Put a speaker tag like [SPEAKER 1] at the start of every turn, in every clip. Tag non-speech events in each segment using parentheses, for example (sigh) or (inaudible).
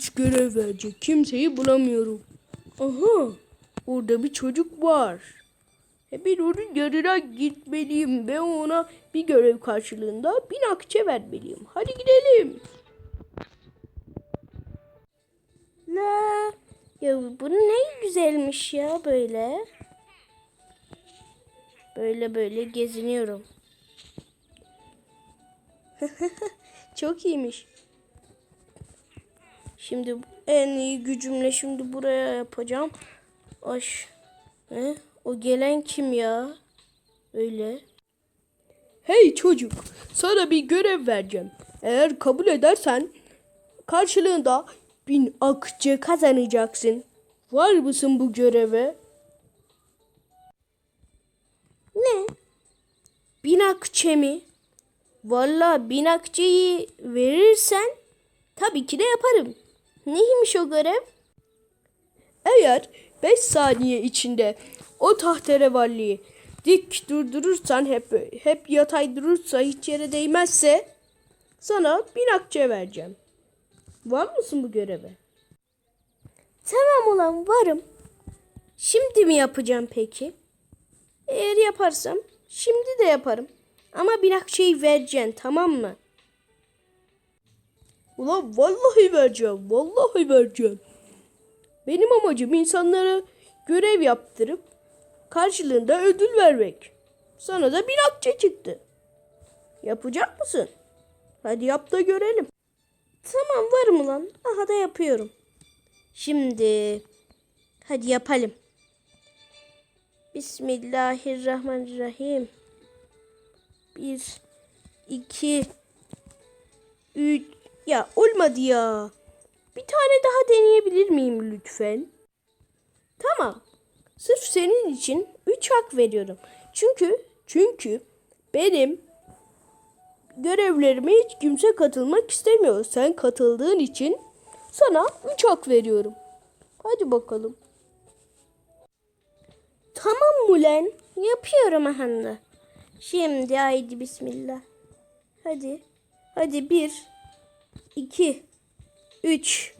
[SPEAKER 1] Üç görev verecek. Kimseyi bulamıyorum. Aha. Orada bir çocuk var. E ben onun yanına gitmeliyim ve ona bir görev karşılığında bin akçe vermeliyim. Hadi gidelim.
[SPEAKER 2] La. Ya bu ne güzelmiş ya böyle. Böyle böyle geziniyorum. (laughs)
[SPEAKER 1] Çok iyiymiş. Şimdi en iyi gücümle şimdi buraya yapacağım. Aş. Ne? O gelen kim ya? Öyle. Hey çocuk, sana bir görev vereceğim. Eğer kabul edersen karşılığında bin akçe kazanacaksın. Var mısın bu göreve?
[SPEAKER 2] Ne?
[SPEAKER 1] Bin akçe mi? Valla bin akçeyi verirsen tabii ki de yaparım.
[SPEAKER 2] Neymiş o görev?
[SPEAKER 1] Eğer 5 saniye içinde o tahterevalliyi dik durdurursan hep hep yatay durursa hiç yere değmezse sana bin akçe vereceğim. Var mısın bu göreve?
[SPEAKER 2] Tamam ulan varım. Şimdi mi yapacağım peki?
[SPEAKER 1] Eğer yaparsam şimdi de yaparım. Ama bin akçeyi vereceksin tamam mı? Ulan vallahi vereceğim. Vallahi vereceğim. Benim amacım insanlara görev yaptırıp karşılığında ödül vermek. Sana da bin akçe çıktı. Yapacak mısın? Hadi yap da görelim.
[SPEAKER 2] Tamam varım ulan. Aha da yapıyorum. Şimdi hadi yapalım. Bismillahirrahmanirrahim.
[SPEAKER 1] Bir, iki, üç. Ya olmadı ya. Bir tane daha deneyebilir miyim lütfen? Tamam. Sırf senin için üç hak veriyorum. Çünkü çünkü benim görevlerime hiç kimse katılmak istemiyor. Sen katıldığın için sana üç hak veriyorum. Hadi bakalım.
[SPEAKER 2] Tamam mı lan? Yapıyorum aha da. Şimdi haydi bismillah.
[SPEAKER 1] Hadi. Hadi bir, iki, üç,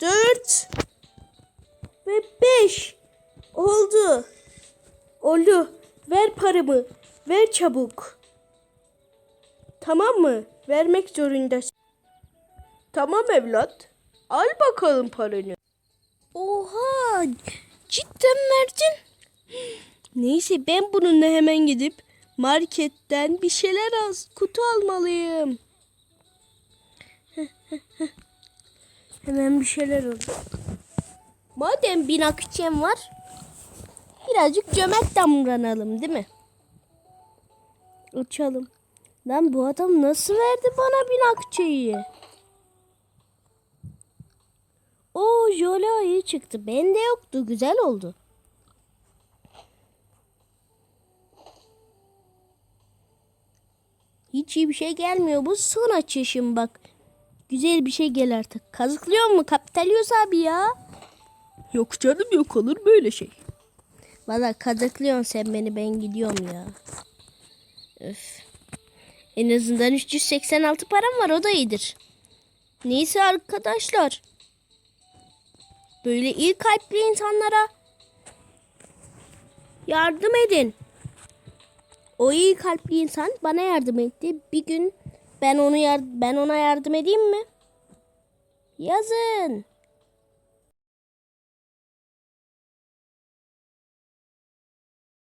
[SPEAKER 1] dört ve beş. Oldu. Oldu. Ver paramı. Ver çabuk. Tamam mı? Vermek zorundasın. Tamam evlat. Al bakalım paranı.
[SPEAKER 2] Oha! Cidden verdin.
[SPEAKER 1] Neyse ben bununla hemen gidip marketten bir şeyler az kutu almalıyım. (laughs) hemen bir şeyler al.
[SPEAKER 2] Madem bin akçem var, birazcık cömert davranalım değil mi?
[SPEAKER 1] Açalım. Lan bu adam nasıl verdi bana bin akçeyi?
[SPEAKER 2] Oo Jola iyi çıktı. Bende yoktu. Güzel oldu. Hiç iyi bir şey gelmiyor. Bu son açışım bak. Güzel bir şey gel artık. Kazıklıyor mu Kapitalios abi ya?
[SPEAKER 1] Yok canım yok olur böyle şey.
[SPEAKER 2] Valla kazıklıyorsun sen beni ben gidiyorum ya. Öf. En azından 386 param var o da iyidir. Neyse arkadaşlar. Böyle iyi kalpli insanlara yardım edin. O iyi kalpli insan bana yardım etti. Bir gün ben onu yar ben ona yardım edeyim mi? Yazın.